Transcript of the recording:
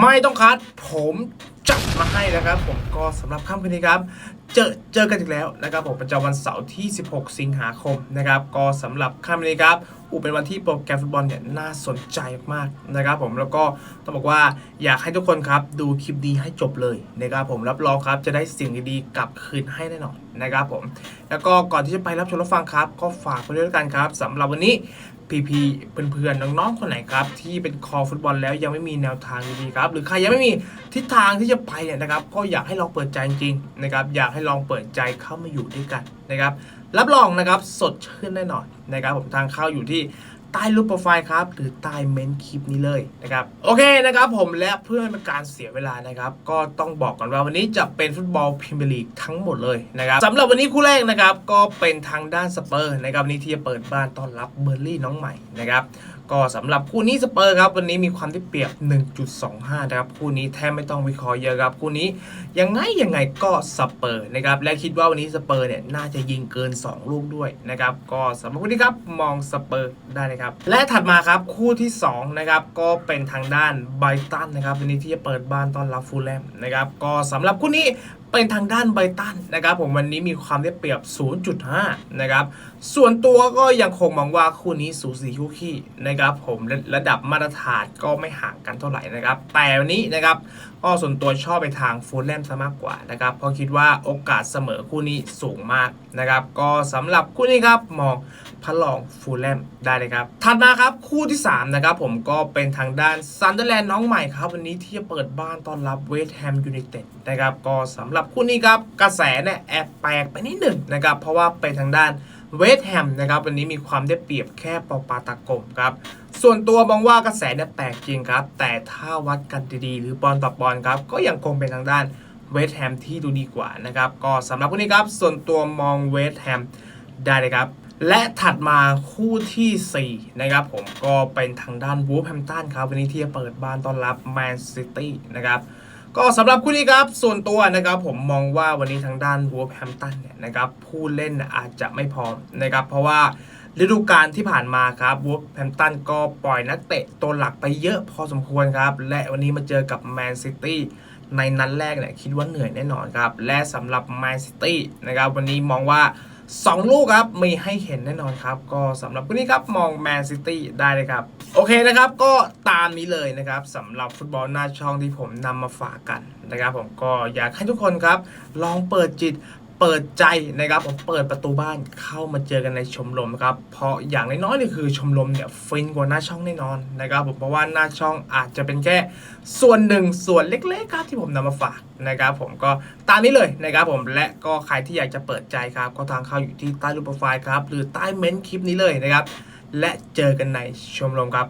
ไม่ต้องคัดผมจัดมาให้นะครับ ผมก็สำหรับค่ำคืนนี้ครับเจอเจอกันอีกแล้วนะครับผมประจำวันเสาร์ที่ 16 สิงหาคมนะครับ ก็สำหรับค่ำคืนนี้ครับ อูเป็นวันที่โปรแกรมฟุตบอลเนี่ยน่าสนใจมากนะครับผมแล้วก็ต้องบอกว่าอยากให้ทุกคนครับดูคลิปดีให้จบเลยนะครับผมรับรองครับจะได้สิ่งดีๆกลับคืนให้แน่นอนนะครับผม แล้วก็ก่อนที่จะไปรับชมรับฟังครับ ก็ฝากไปด้วยกันครับสำหรับวันนี้พี่ๆเพื่อนๆน้องๆคนไหนครับ ที่เป็นคอฟุตบอลแล้วยังไม่มีแนวทางดีๆครับ หรือใครยังไม่มีทิศทางที่จะไปเนี่ยนะครับ ก็อยากให้ลองเปิดใจจริงๆนะครับ อยากให้ลองเปิดใจเข้ามาอยู่ด้วยกันนะครับ รับรองนะครับสดชื่นแน่นอนนะครับผมทางเข้าอยู่ที่ людей, ใต้รูปโปรไฟล์ครับ หรือใต้เมนต์คลิปนี้เลยนะครับ โอเคนะครับผมและเพื่อเป็นการเสียเวลานะครับ ก็ต้องบอกก่อนว่าวันนี้จะเป็นฟุตบอลพรีเมียร์ลีกทั้งหมดเลยนะครับสำหรับวันนี้คู่แรกนะครับ ก็เป็นทางด้านสเปอร์นะครับวันนี้ที่จะเปิดบ้านต้อนรับเบอร์ลี่น้องใหม่นะครับก็สำหรับคู่นี้สเปอร์ครับวันนี้มีความที่เปรียบ 1.25 นะครับ คู่นี้แทบไม่ต้องวิเคราะห์เยอะครับ คู่นี้ยังไงยังไงก็สเปอร์นะครับ และคิดว่าวันนี้สเปอร์เนี่ยน่าจะยิงเกิน 2 ลูกด้วยนะครับ ก็สำหรับคู่นี้ครับมองสเปอร์ได้นะครับ และถัดมาครับคู่ที่2นะครับก็เป็นทางด้านไบตันนะครับวันนี้ที่จะเปิดบ้านต้อนรับฟูลแลมนะครับก็สำหรับคู่นี้เป็นทางด้านไบตันนะครับผมวันนี้มีความได้เปรียบ 0.5 นะครับ ส่วนตัวก็ยังคงมองว่าคู่นี้สูสีคู่ขี้นะครับ ผมและระดับมาตรฐานก็ไม่ห่างกันเท่าไหร่นะครับ แต่วันนี้นะครับก็ส่วนตัวชอบไปทางฟูลแลมซะมากกว่านะครับ เพราะคิดว่าโอกาสเสมอคู่นี้สูงมากนะครับ ก็สำหรับคู่นี้ครับมองพระรองฟูลแลมได้เลยครับถัดมาครับคู่ที่ 3 นะครับผมก็เป็นทางด้านซันเดอร์แลนด์น้องใหม่ครับ วันนี้ที่จะเปิดบ้านต้อนรับเวสต์แฮมยูไนเต็ดนะครับก็สำหรับคู่นี้ครับ กระแสเนี่ยแอบแปลกไปนิดหนึ่งนะครับ เพราะว่าเป็นทางด้านเวสต์แฮมนะครับวันนี้มีความได้เปรียบแค่ปอปาตากมครับ ส่วนตัวมองว่ากระแสเนี่ยแปลกจริงครับ แต่ถ้าวัดกันดีๆหรือปอนต่อปอนครับ ก็ยังคงเป็นทางด้านเวสต์แฮมที่ดูดีกว่านะครับก็สำหรับคู่นี้ครับส่วนตัวมองเวสต์แฮมได้เลยครับ และถัดมาคู่ทีสี่ 4 นะครับผมก็เป็นทางด้านวูฟแฮมตันครับ วันนี้ที่จะเปิดบ้านต้อนรับแมนซิตี้นะครับก็สำหรับคู่นี้ครับส่วนตัวนะครับผมมองว่าวันนี้ทางด้านวูฟแฮมตันเนี่ยนะครับผู้เล่นอาจจะไม่พร้อมนะครับเพราะว่าฤดูกาลที่ผ่านมาครับวูฟแฮมตันก็ปล่อยนักเตะตัวหลักไปเยอะพอสมควรครับ และวันนี้มาเจอกับแมนซิตี้ในนัดแรกเนี่ยคิดว่าเหนื่อยแน่นอนครับ และสำหรับแมนซิตี้นะครับวันนี้มองว่า 2 ลูกครับ มีให้เห็นแน่นอนครับ ก็สำหรับวันนี้ครับมองแมนซิตี้ได้เลยครับ โอเคนะครับ ก็ตามนี้เลยนะครับสำหรับฟุตบอลหน้าช่องที่ผมนำมาฝากกันนะครับ ผมก็อยากให้ทุกคนครับ ลองเปิดจิต เปิดใจนะครับผมเปิดประตูบ้านเข้ามาเจอกันในชมรมครับเพราะอย่างน้อยๆนี่คือชมรมเนี่ยฟินกว่าหน้าช่องแน่นอนนะครับผมเพราะว่าหน้าช่องอาจจะเป็นแค่ส่วนหนึ่งส่วนเล็กๆครับที่ผมนำมาฝากนะครับผมก็ตามนี้เลยนะครับผมและก็ใครที่อยากจะเปิดใจครับก็ทางเข้าอยู่ที่ใต้รูปโปรไฟล์ครับหรือใต้เม้นต์คลิปนี้เลยนะครับและเจอกันในชมรมครับ